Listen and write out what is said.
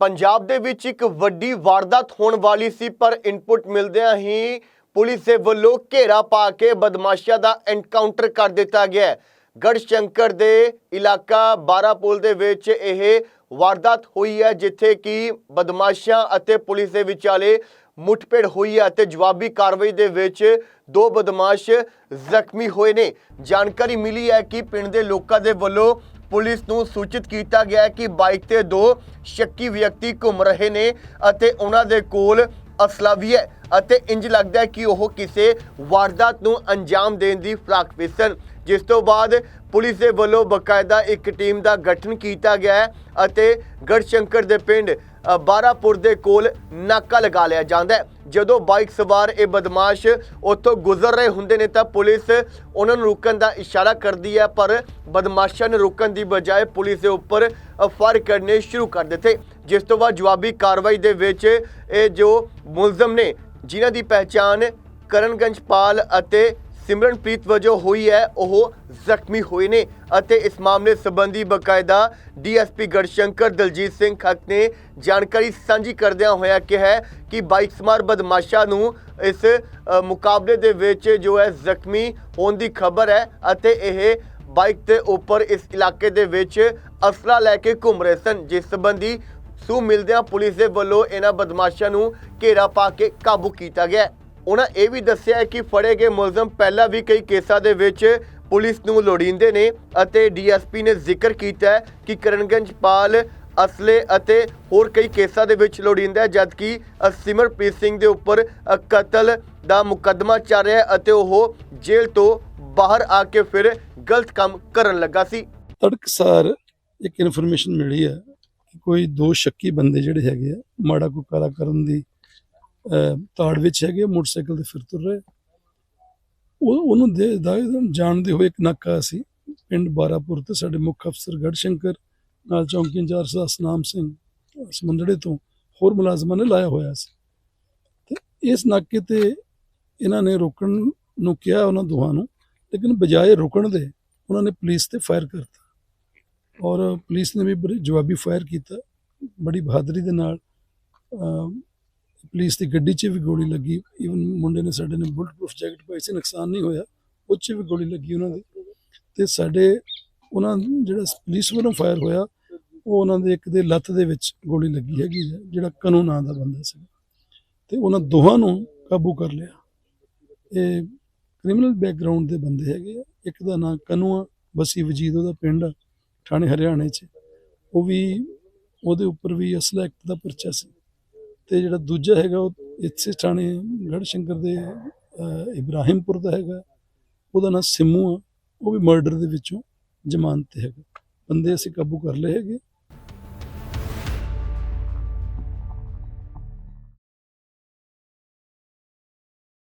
ਪੰਜਾਬ ਦੇ ਵਿੱਚ ਇੱਕ ਵੱਡੀ ਵਾਰਦਾਤ ਹੋਣ ਵਾਲੀ ਸੀ, ਪਰ ਇਨਪੁਟ ਮਿਲਦਿਆਂ ਹੀ ਪੁਲਿਸ ਦੇ ਵੱਲੋਂ ਘੇਰਾ ਪਾ ਕੇ ਬਦਮਾਸ਼ਾਂ ਦਾ ਐਨਕਾਊਂਟਰ ਕਰ ਦਿੱਤਾ ਗਿਆ ਹੈ। ਗੜਸ਼ੰਕਰ ਦੇ ਇਲਾਕਾ ਬਾਰਾਪੁਲ ਦੇ ਵਿੱਚ ਇਹ ਵਾਰਦਾਤ ਹੋਈ ਹੈ, ਜਿੱਥੇ ਕਿ ਬਦਮਾਸ਼ਾਂ ਅਤੇ ਪੁਲਿਸ ਦੇ ਵਿਚਾਲੇ ਮੁੱਠਭੇੜ ਹੋਈ ਹੈ ਅਤੇ ਜਵਾਬੀ ਕਾਰਵਾਈ ਦੇ ਵਿੱਚ ਦੋ ਬਦਮਾਸ਼ ਜ਼ਖਮੀ ਹੋਏ ਨੇ। ਜਾਣਕਾਰੀ ਮਿਲੀ ਹੈ ਕਿ ਪਿੰਡ ਦੇ ਲੋਕਾਂ ਦੇ ਵੱਲੋਂ ਪੁਲਿਸ ਨੂੰ ਸੂਚਿਤ ਕੀਤਾ ਗਿਆ ਹੈ ਕਿ ਬਾਈਕ ਤੇ ਦੋ ਸ਼ੱਕੀ ਵਿਅਕਤੀ ਘੁੰਮ ਰਹੇ ਨੇ ਅਤੇ ਉਹਨਾਂ ਦੇ ਕੋਲ ਅਸਲਾ ਵੀ ਹੈ ਅਤੇ ਇੰਜ ਲੱਗਦਾ ਹੈ ਕਿ ਉਹ ਕਿਸੇ ਵਾਰਦਾਤ ਨੂੰ ਅੰਜਾਮ ਦੇਣ ਦੀ ਫਿਰਾਕ ਵਿੱਚ ਸਨ। ਜਿਸ ਤੋਂ ਬਾਅਦ ਪੁਲਿਸ ਦੇ ਵੱਲੋਂ ਬਕਾਇਦਾ ਇੱਕ ਟੀਮ ਦਾ ਗਠਨ ਕੀਤਾ ਗਿਆ ਹੈ ਅਤੇ ਗੜਸ਼ੰਕਰ ਦੇ ਪਿੰਡ ਬਾਰਾਪੁਰ ਦੇ ਕੋਲ ਨਾਕਾ ਲਗਾ ਲਿਆ ਜਾਂਦਾ ਜਦੋਂ ਬਾਈਕ ਸਵਾਰ ਇਹ ਬਦਮਾਸ਼ ਉੱਥੋਂ ਗੁਜ਼ਰ ਰਹੇ ਹੁੰਦੇ ਨੇ ਤਾਂ ਪੁਲਿਸ ਉਹਨਾਂ ਨੂੰ ਰੁਕਣ ਦਾ ਇਸ਼ਾਰਾ ਕਰਦੀ ਹੈ, ਪਰ ਬਦਮਾਸ਼ਾਂ ਨੇ ਰੁਕਣ ਦੀ ਬਜਾਏ ਪੁਲਿਸ ਦੇ ਉੱਪਰ ਫਾਇਰ ਕਰਨੇ ਸ਼ੁਰੂ ਕਰ ਦਿੱਤੇ। ਜਿਸ ਤੋਂ ਬਾਅਦ ਜਵਾਬੀ ਕਾਰਵਾਈ ਦੇ ਵਿੱਚ ਇਹ ਜੋ ਮੁਲਜ਼ਮ ਨੇ, ਜਿਨ੍ਹਾਂ ਦੀ ਪਹਿਚਾਣ ਕਰਨਗੰਜ ਪਾਲ ਅਤੇ ਸਿਮਰਨਪ੍ਰੀਤ ਵਜੋਂ ਹੋਈ ਹੈ, ਉਹ ਜ਼ਖਮੀ ਹੋਏ ਨੇ ਅਤੇ ਇਸ ਮਾਮਲੇ ਸੰਬੰਧੀ ਬਕਾਇਦਾ ਡੀਐਸਪੀ ਗੜਸ਼ੰਕਰ ਦਲਜੀਤ ਸਿੰਘ ਖੱਕ ਨੇ ਜਾਣਕਾਰੀ ਸਾਂਝੀ ਕਰਦਿਆਂ ਹੋਇਆ ਕਿਹਾ ਕਿ ਬਾਈਕ ਸਮਾਰ ਬਦਮਾਸ਼ਾਂ ਨੂੰ ਇਸ ਮੁਕਾਬਲੇ ਦੇ ਵਿੱਚ ਜੋ ਹੈ ਜ਼ਖਮੀ ਹੋਣ ਦੀ ਖਬਰ ਹੈ ਅਤੇ ਇਹ ਬਾਈਕ ਦੇ ਉੱਪਰ ਇਸ ਇਲਾਕੇ ਦੇ ਵਿੱਚ ਅਸਲਾ ਲੈ ਕੇ ਘੁੰਮ ਰਹੇ ਸਨ, ਜਿਸ ਸੰਬੰਧੀ ਸੂ ਮਿਲਦਿਆਂ ਪੁਲਿਸ ਦੇ ਵੱਲੋਂ ਇਹਨਾਂ ਬਦਮਾਸ਼ਾਂ ਨੂੰ ਘੇਰਾ ਪਾ ਕੇ ਕਾਬੂ ਕੀਤਾ ਗਿਆ ਉਹਨਾਂ ਇਹ ਵੀ ਦੱਸਿਆ ਹੈ ਕਿ ਫੜੇ ਗਏ ਮੁਲਜ਼ਮ ਪਹਿਲਾਂ ਵੀ ਕਈ ਕੇਸਾਂ ਦੇ ਵਿੱਚ ਪੁਲਿਸ ਨੂੰ ਲੋੜੀਂਦੇ ਨੇ ਅਤੇ ਡੀਐਸਪੀ ਨੇ ਜ਼ਿਕਰ ਕੀਤਾ ਕਿ ਕਰਨਗੰਜ ਪਾਲ, ਅਸਲੇ ਅਤੇ ਹੋਰ ਕਈ ਕੇਸਾਂ ਦੇ ਵਿੱਚ ਲੋੜੀਂਦਾ ਹੈ, ਜਦਕਿ ਸਿਮਰਪ੍ਰੀਤ ਸਿੰਘ ਦੇ ਉੱਪਰ ਕਤਲ ਦਾ ਮੁਕੱਦਮਾ ਚੱਲ ਰਿਹਾ ਹੈ ਅਤੇ ਉਹ ਜੇਲ੍ਹ ਤੋਂ ਬਾਹਰ ਆ ਕੇ ਫਿਰ ਗਲਤ ਕੰਮ ਕਰਨ ਲੱਗਾ ਸੀ। ਤੜਕਸਾਰ ਇੱਕ ਇਨਫੋਰਮੇਸ਼ਨ ਮਿਲੀ ਹੈ ਕਿ ਕੋਈ ਦੋ ਸ਼ੱਕੀ ਬੰਦੇ ਜਿਹੜੇ ਹੈਗੇ ਆ, ਮਾੜਾ ਕੋ ਕਾਲਾ ਕਰਨ ਦੀ ਤਾੜ ਵਿੱਚ ਹੈਗੇ, ਮੋਟਰਸਾਈਕਲ ਤੇ ਫਿਰ ਤੁਰ ਰਹੇ। ਉਹ, ਉਹਨੂੰ ਦੇ, ਦਾ, ਜਾਣਦੇ ਹੋਏ ਇੱਕ ਨਾਕਾ ਸੀ। ਪਿੰਡ ਬਾਰਾਪੁਰ ਤੇ ਸਾਡੇ ਮੁੱਖ ਅਫਸਰ ਗੜਸ਼ੰਕਰ, ਨਾਲ ਚੌਂਕੀ ਇੰਚਾਰਜ ਦਾ ਸਨਾਮ ਸਿੰਘ ਸਮੁੰਦੜੇ ਤੋਂ ਹੋਰ ਮੁਲਾਜ਼ਮਾਂ ਨੇ ਲਾਇਆ ਹੋਇਆ ਸੀ। ਤੇ ਇਸ ਨਾਕੇ ਤੇ ਇਹਨਾਂ ਨੇ ਰੋਕਣ ਨੂੰ ਕਿਹਾ ਉਹਨਾਂ ਦੋਹਾਂ ਨੂੰ, ਲੇਕਿਨ ਬਜਾਏ ਰੁਕਣ ਦੇ ਉਹਨਾਂ ਨੇ ਪੁਲਿਸ ਤੇ ਫਾਇਰ ਕਰਤਾ। ਔਰ ਪੁਲਿਸ ਨੇ ਵੀ ਬੜੀ ਜਵਾਬੀ ਫਾਇਰ ਕੀਤਾ, ਬੜੀ ਬਹਾਦਰੀ ਦੇ ਨਾਲ ਪੁਲਿਸ ਦੀ ਗੱਡੀ 'ਚ ਵੀ ਗੋਲੀ ਲੱਗੀ। ਈਵਨ ਮੁੰਡੇ ਨੇ ਸਾਡੇ ਨੇ ਬੁਲਟ ਪ੍ਰੂਫ ਜੈਕਟ ਪਾਈ ਸੀ ਨੁਕਸਾਨ ਨਹੀਂ ਹੋਇਆ। ਉਹ 'ਚ ਵੀ ਗੋਲੀ ਲੱਗੀ ਉਹਨਾਂ ਦੀ। ਤੇ ਸਾਡੇ ਉਹਨਾਂ ਜਿਹੜਾ ਪੁਲਿਸ ਵੱਲੋਂ ਫਾਇਰ ਹੋਇਆ ਉਹ ਉਹਨਾਂ ਦੇ ਇੱਕ ਦੇ ਲੱਤ ਦੇ ਵਿੱਚ ਗੋਲੀ ਲੱਗੀ ਹੈਗੀ ਹੈ, ਜਿਹੜਾ ਕਨੂ ਨਾਂ ਦਾ ਬੰਦਾ ਸੀ। ਤੇ ਉਹਨਾਂ ਦੋਹਾਂ ਨੂੰ ਕਾਬੂ ਕਰ ਲਿਆ। ਇਹ ਕ੍ਰਿਮੀਨਲ ਬੈਕਗ੍ਰਾਉਂਡ ਦੇ ਬੰਦੇ ਹੈਗੇ ਆ। ਇੱਕ ਦਾ ਨਾਂ ਕਨੂ ਆ ਬਸੀ ਵਜੀਦ ਉਹਦਾ ਪਿੰਡ ਆ ਥਾਣੇ ਹਰਿਆਣੇ 'ਚ। ਉਹ ਵੀ ਉਹਦੇ ਉੱਪਰ ਵੀ ਅਸਲਾ ਐਕਟ ਦਾ ਪਰਚਾ ਸੀ। ਤੇ ਜਿਹੜਾ ਦੂਜਾ ਹੈਗਾ ਉਹ ਇੱਥੇ ਥਾਣੇ ਗੜਸ਼ੰਕਰ ਦੇ ਇਬਰਾਹਿਮਪੁਰ ਦਾ ਹੈਗਾ। ਉਹਦਾ ਨਾਂ ਸਿੰਮੂ ਆ। ਉਹ ਵੀ ਮਰਡਰ ਦੇ ਵਿੱਚੋਂ ਜ਼ਮਾਨਤ ਤੇ ਹੈਗਾ। ਬੰਦੇ ਅਸੀਂ ਕਾਬੂ ਕਰ ਲਏ ਹੈਗੇ।